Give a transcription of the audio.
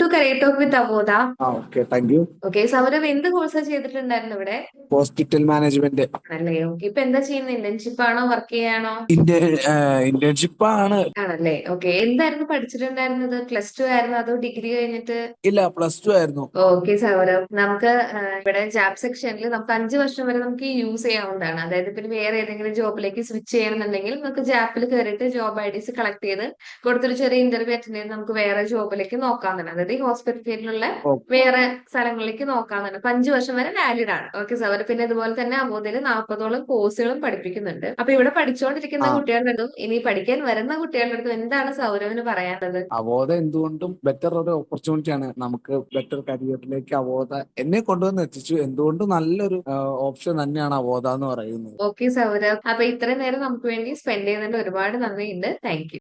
To കരയർ talk with Avodha ആ okay thank you okay Sourav എന്ത് കോഴ്സാ ചെയ്തിട്ടുണ്ടായിരുന്നു ഇവിടെ? ഹോസ്പിറ്റൽ മാനേജ്മെന്റ് ആണല്ലേ? ഓക്കെ ഇപ്പൊ എന്താ ചെയ്യുന്നത്? ഇന്റേൺഷിപ്പ് ആണോ? വർക്ക് ചെയ്യാണോ ഇന്റേൺഷിപ്പ് ആണ്. ആണല്ലേ? ഓക്കെ എന്തായിരുന്നു പഠിച്ചിട്ടുണ്ടായിരുന്നത്? പ്ലസ് ടു ആയിരുന്നു? അതോ ഡിഗ്രി കഴിഞ്ഞിട്ട്? ഇല്ല പ്ലസ് ടു ആയിരുന്നു. ഓക്കെ സൗരവ് നമുക്ക് ഇവിടെ ജാബ് സെക്ഷനിൽ നമുക്ക് അഞ്ച് വർഷം വരെ നമുക്ക് യൂസ് ചെയ്യാവുന്നതാണ്. അതായത് പിന്നെ വേറെ ഏതെങ്കിലും ജോബിലേക്ക് സ്വിച്ച് ചെയ്യണമെന്നുണ്ടെങ്കിൽ നമുക്ക് ജാപ്പിൽ കയറിയിട്ട് ജോബ് ഐ ഡിസ് കളക്ട് ചെയ്ത് കൊടുത്തൊരു ചെറിയ ഇന്റർവ്യൂ അറ്റൻഡ് ചെയ്ത് നമുക്ക് വേറെ ജോബിലേക്ക് നോക്കാവുന്നതാണ്. അതായത് ഈ ഓക്കെ വേറെ സ്ഥലങ്ങളിലേക്ക് നോക്കാന്നുണ്ട്. അപ്പൊ അഞ്ചു വർഷം വരെ വാലിഡ് ആണ്. ഓക്കെ സാർ പിന്നെ ഇതുപോലെ തന്നെ അബോധയിൽ നാൽപ്പതോളം കോഴ്സുകളും പഠിപ്പിക്കുന്നുണ്ട്. അപ്പൊ ഇവിടെ പഠിച്ചുകൊണ്ടിരിക്കുന്ന. കുട്ടികളുടെ അടുത്തും ഇനി പഠിക്കാൻ വരുന്ന കുട്ടികളുടെ അടുത്തും എന്താണ് സൗരവിന് പറയാനുള്ളത്? അവോധ എന്തുകൊണ്ടും ബെറ്റർ ഒരു ഓപ്പർച്യൂണിറ്റി ആണ്. നമുക്ക് ബെറ്റർ കരിയറിലേക്ക് അവോധ എന്നെ കൊണ്ടുവന്ന് എത്തിച്ചു. എന്തുകൊണ്ടും നല്ലൊരു ഓപ്ഷൻ തന്നെയാണ് അവോധ എന്ന് പറയുന്നത്. ഓക്കെ സൗരവ്. അപ്പൊ ഇത്രയും നേരം നമുക്ക് വേണ്ടി സ്പെൻഡ് ചെയ്യുന്നതിന് ഒരുപാട് നന്ദിയുണ്ട്. Thank you